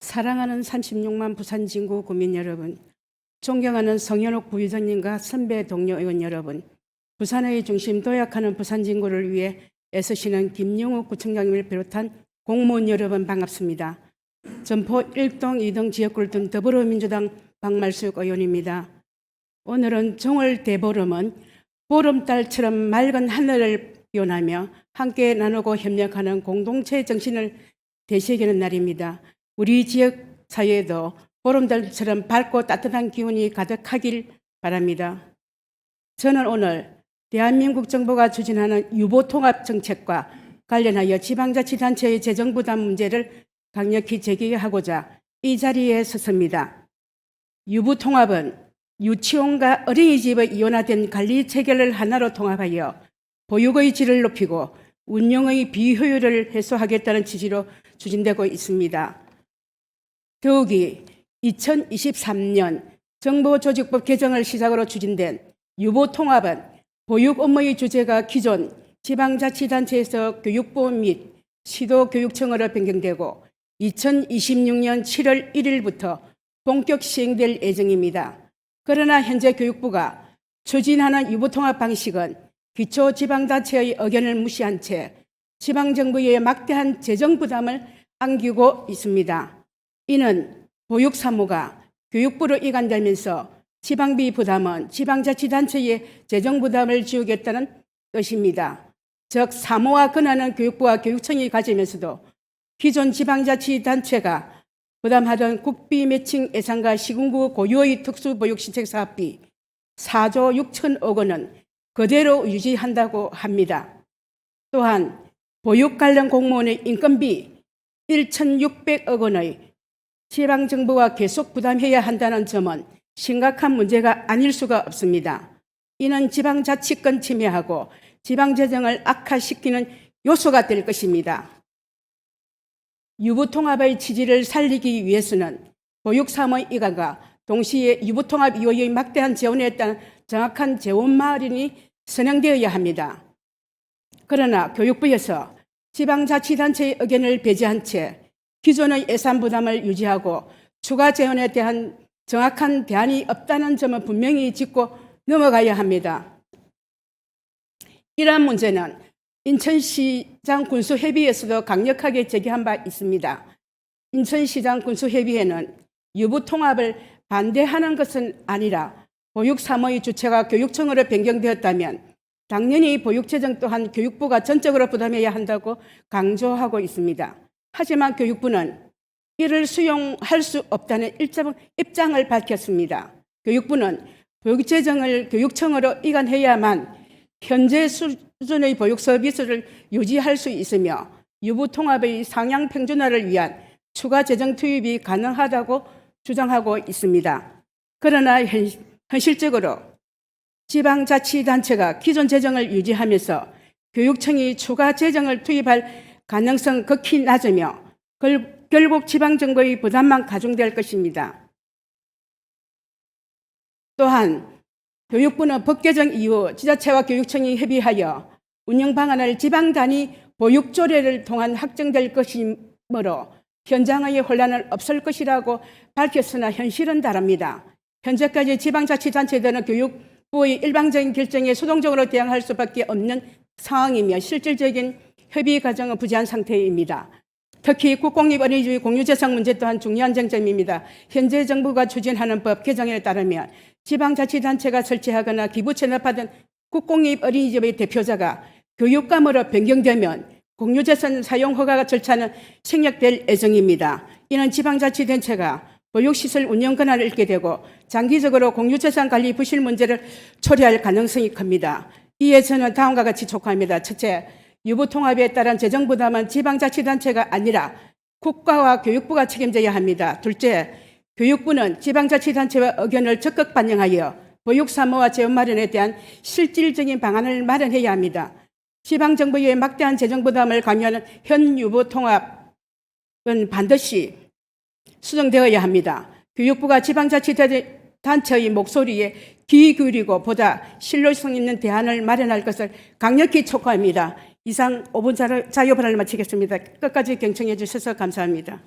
사랑하는 36만 부산 진구 구민 여러분, 존경하는 성현옥 부의장님과 선배 동료 의원 여러분, 부산의 중심 도약하는 부산 진구를 위해 애쓰시는 김용욱 구청장님을 비롯한 공무원 여러분 반갑습니다. 전포 1동, 2동 지역구를 둔 더불어민주당 박말숙 의원입니다. 오늘은 종월 대보름은 보름달처럼 맑은 하늘을 기원하며 함께 나누고 협력하는 공동체 정신을 되새기는 날입니다. 우리 지역 사회에도 보름달처럼 밝고 따뜻한 기운이 가득하길 바랍니다. 저는 오늘 대한민국 정부가 추진하는 유보통합 정책과 관련하여 지방자치단체의 재정 부담 문제를 강력히 제기하고자 이 자리에 섰습니다. 유부통합은 유치원과 어린이집의 이원화된 관리 체계를 하나로 통합하여 보육의 질을 높이고 운영의 비효율을 해소하겠다는 취지로 추진되고 있습니다. 더욱이 2023년 정보조직법 개정을 시작으로 추진된 유보통합은 보육 업무의 주제가 기존 지방자치단체에서 교육부 및 시도교육청으로 변경되고 2026년 7월 1일부터 본격 시행될 예정입니다. 그러나 현재 교육부가 추진하는 유보통합 방식은 기초 지방자체의 의견을 무시한 채 지방정부의 막대한 재정 부담을 안기고 있습니다. 이는 보육사무가 교육부로 이관되면서 지방비 부담은 지방자치단체의 재정 부담을 지우겠다는 뜻입니다. 즉 사무와 권한은 교육부와 교육청이 가지면서도 기존 지방자치단체가 부담하던 국비 매칭 예산과 시군구 고유의 특수보육시책 사업비 4조 6천억 원은 그대로 유지한다고 합니다. 또한 보육 관련 공무원의 인건비 1,600억 원의 지방 정부가 계속 부담해야 한다는 점은 심각한 문제가 아닐 수가 없습니다. 이는 지방자치권 침해하고 지방재정을 악화시키는 요소가 될 것입니다. 유부통합의 취지를 살리기 위해서는 보육사무의 이가가 동시에 유부통합 이후의 막대한 재원에 따른 정확한 재원 마련이 선행되어야 합니다. 그러나 교육부에서 지방자치단체의 의견을 배제한 채 기존의 예산 부담을 유지하고 추가 재원에 대한 정확한 대안이 없다는 점을 분명히 짚고 넘어가야 합니다. 이러한 문제는 인천시장 군수협의회에서도 강력하게 제기한 바 있습니다. 인천시장 군수협의회는 유부 통합을 반대하는 것은 아니라 보육사무의 주체가 교육청으로 변경되었다면 당연히 보육재정 또한 교육부가 전적으로 부담해야 한다고 강조하고 있습니다. 하지만 교육부는 이를 수용할 수 없다는 입장을 밝혔습니다. 교육부는 보육재정을 교육청으로 이관해야만 현재 수준의 보육 서비스를 유지할 수 있으며 유부 통합의 상향 평준화를 위한 추가 재정 투입이 가능하다고 주장하고 있습니다. 그러나 현, 현실적으로 지방자치단체가 기존 재정을 유지하면서 교육청이 추가 재정을 투입할 가능성 극히 낮으며 결국 지방정부의 부담만 가중될 것입니다. 또한 교육부는 법 개정 이후 지자체와 교육청이 협의하여 운영 방안을 지방 단위 보육 조례를 통한 확정될 것이므로 현장의 혼란은 없을 것이라고 밝혔으나 현실은 다릅니다. 현재까지 지방자치단체들은 교육부의 일방적인 결정에 수동적으로 대응할 수밖에 없는 상황이며 실질적인 협의 과정은 부재한 상태입니다. 특히 국공립 어린이집 공유재산 문제 또한 중요한 쟁점입니다. 현재 정부가 추진하는 법 개정에 따르면 지방자치단체가 설치하거나 기부 체납하던 국공립 어린이집의 대표자가 교육감으로 변경되면 공유재산 사용 허가 절차는 생략될 예정입니다. 이는 지방자치단체가 보육시설 운영 권한을 잃게 되고 장기적으로 공유재산 관리 부실 문제를 초래할 가능성이 큽니다. 이에 저는 다음과 같이 촉구합니다. 첫째, 유보통합에 따른 재정 부담은 지방자치단체가 아니라 국가와 교육부가 책임져야 합니다. 둘째, 교육부는 지방자치단체와 의견을 적극 반영하여 보육사무와 재원 마련에 대한 실질적인 방안을 마련해야 합니다. 지방정부의 막대한 재정 부담을 강요하는 현 유보통합은 반드시 수정되어야 합니다. 교육부가 지방자치단체의 목소리에 귀 기울이고 보다 신뢰성 있는 대안을 마련할 것을 강력히 촉구합니다. 이상 5분 자유 발언을 마치겠습니다. 끝까지 경청해 주셔서 감사합니다.